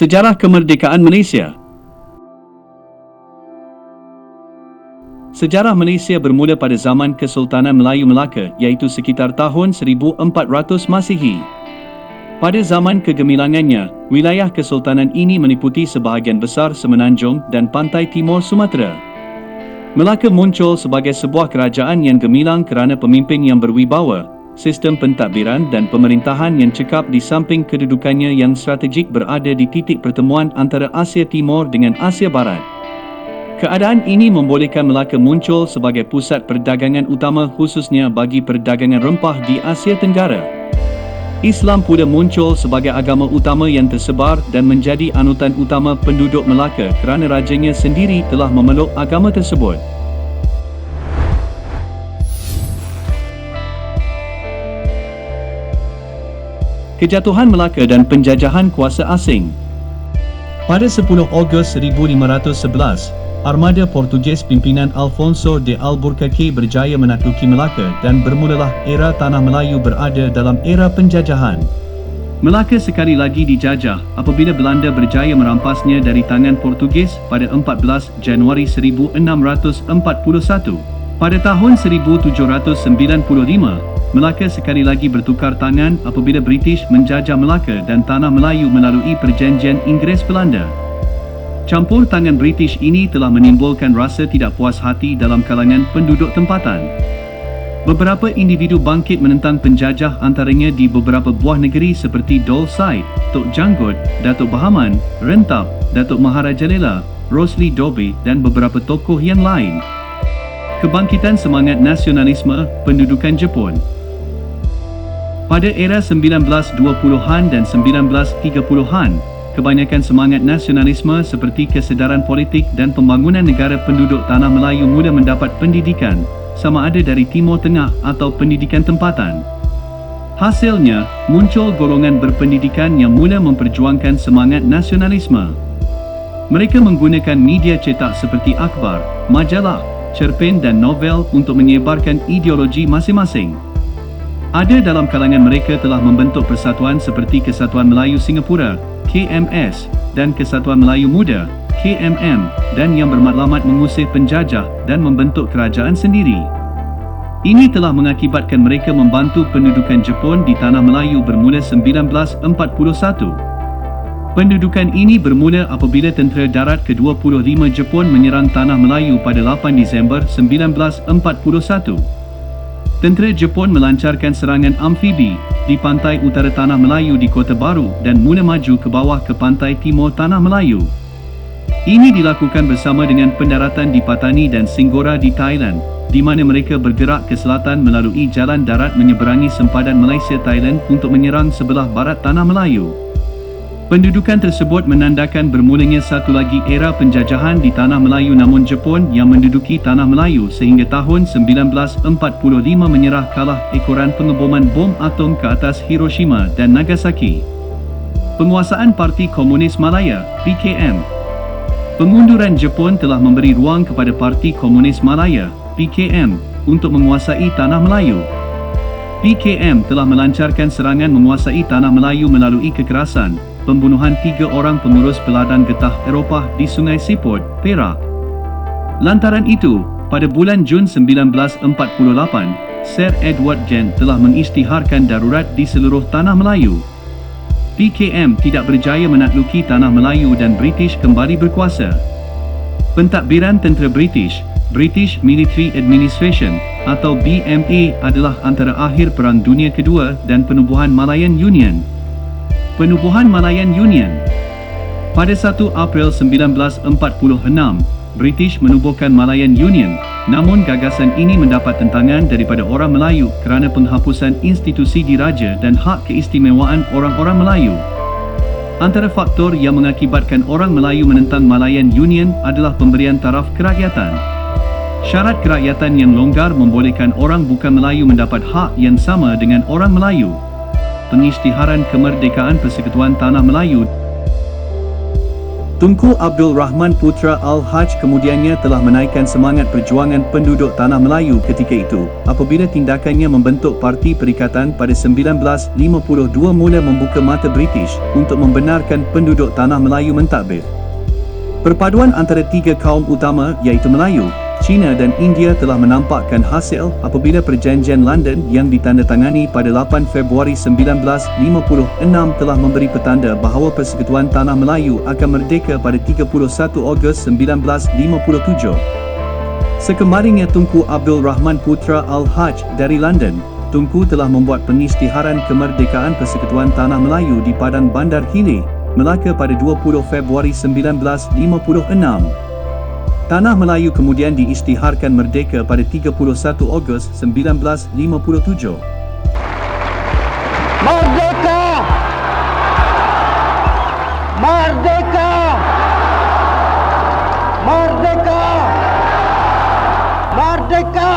Sejarah Kemerdekaan Malaysia Sejarah Malaysia bermula pada zaman Kesultanan Melayu Melaka iaitu sekitar tahun 1400 Masihi. Pada zaman kegemilangannya, wilayah kesultanan ini meliputi sebahagian besar semenanjung dan pantai timur Sumatera. Melaka muncul sebagai sebuah kerajaan yang gemilang kerana pemimpin yang berwibawa, sistem pentadbiran dan pemerintahan yang cekap di samping kedudukannya yang strategik berada di titik pertemuan antara Asia Timur dengan Asia Barat. Keadaan ini membolehkan Melaka muncul sebagai pusat perdagangan utama khususnya bagi perdagangan rempah di Asia Tenggara. Islam pula muncul sebagai agama utama yang tersebar dan menjadi anutan utama penduduk Melaka kerana rajanya sendiri telah memeluk agama tersebut. Kejatuhan Melaka dan penjajahan kuasa asing Pada 10 Ogos 1511, Armada Portugis pimpinan Alfonso de Albuquerque berjaya menakluki Melaka dan bermulalah era Tanah Melayu berada dalam era penjajahan. Melaka sekali lagi dijajah apabila Belanda berjaya merampasnya dari tangan Portugis pada 14 Januari 1641. Pada tahun 1795, Melaka sekali lagi bertukar tangan apabila British menjajah Melaka dan Tanah Melayu melalui perjanjian Inggeris-Belanda. Campur tangan British ini telah menimbulkan rasa tidak puas hati dalam kalangan penduduk tempatan. Beberapa individu bangkit menentang penjajah antaranya di beberapa buah negeri seperti Dol Said, Tok Janggut, Datuk Bahaman, Rentap, Datuk Maharaja Lela, Rosli Dobe dan beberapa tokoh yang lain. Kebangkitan semangat nasionalisme pendudukan Jepun Pada era 1920-an dan 1930-an, kebanyakan semangat nasionalisme seperti kesedaran politik dan pembangunan negara penduduk Tanah Melayu mula mendapat pendidikan, sama ada dari Timur Tengah atau pendidikan tempatan. Hasilnya, muncul golongan berpendidikan yang mula memperjuangkan semangat nasionalisme. Mereka menggunakan media cetak seperti akhbar, majalah, cerpen dan novel untuk menyebarkan ideologi masing-masing. Ada dalam kalangan mereka telah membentuk persatuan seperti Kesatuan Melayu Singapura, KMS dan Kesatuan Melayu Muda KMM dan yang bermatlamat mengusir penjajah dan membentuk kerajaan sendiri. Ini telah mengakibatkan mereka membantu pendudukan Jepun di Tanah Melayu bermula 1941. Pendudukan ini bermula apabila tentera darat ke-25 Jepun menyerang Tanah Melayu pada 8 Disember 1941. Tentera Jepun melancarkan serangan amfibi di pantai utara Tanah Melayu di Kota Baru dan mula maju ke bawah ke pantai timur Tanah Melayu. Ini dilakukan bersama dengan pendaratan di Patani dan Singgora di Thailand, di mana mereka bergerak ke selatan melalui jalan darat menyeberangi sempadan Malaysia-Thailand untuk menyerang sebelah barat Tanah Melayu. Pendudukan tersebut menandakan bermulanya satu lagi era penjajahan di Tanah Melayu namun Jepun yang menduduki Tanah Melayu sehingga tahun 1945 menyerah kalah ekoran pengeboman bom atom ke atas Hiroshima dan Nagasaki. Penguasaan Parti Komunis Malaya, PKM Pengunduran Jepun telah memberi ruang kepada Parti Komunis Malaya, PKM, untuk menguasai Tanah Melayu. PKM telah melancarkan serangan menguasai Tanah Melayu melalui kekerasan, pembunuhan tiga orang pengurus peladan getah Eropah di Sungai Siput, Perak. Lantaran itu, pada bulan Jun 1948, Sir Edward Gent telah mengisytiharkan darurat di seluruh tanah Melayu. PKM tidak berjaya menakluki tanah Melayu dan British kembali berkuasa. Pentadbiran tentera British, British Military Administration atau BMA adalah antara akhir Perang Dunia Kedua dan penubuhan Malayan Union. Penubuhan Malayan Union Pada 1 April 1946, British menubuhkan Malayan Union namun gagasan ini mendapat tentangan daripada orang Melayu kerana penghapusan institusi diraja dan hak keistimewaan orang-orang Melayu. Antara faktor yang mengakibatkan orang Melayu menentang Malayan Union adalah pemberian taraf kerakyatan. Syarat kerakyatan yang longgar membolehkan orang bukan Melayu mendapat hak yang sama dengan orang Melayu pengisytiharan kemerdekaan Persekutuan Tanah Melayu Tunku Abdul Rahman Putra Al-Haj kemudiannya telah menaikkan semangat perjuangan penduduk Tanah Melayu ketika itu apabila tindakannya membentuk Parti Perikatan pada 1952 mula membuka mata British untuk membenarkan penduduk Tanah Melayu mentadbir. Perpaduan antara tiga kaum utama iaitu Melayu, China dan India telah menampakkan hasil apabila perjanjian London yang ditandatangani pada 8 Februari 1956 telah memberi petanda bahawa Persekutuan Tanah Melayu akan merdeka pada 31 Ogos 1957. Sekembalinya Tunku Abdul Rahman Putra Al-Haj dari London, Tunku telah membuat pengisytiharan kemerdekaan Persekutuan Tanah Melayu di Padang Bandar Hile, Melaka pada 20 Februari 1956. Tanah Melayu kemudian diisytiharkan merdeka pada 31 Ogos 1957. Merdeka! Merdeka! Merdeka! Merdeka!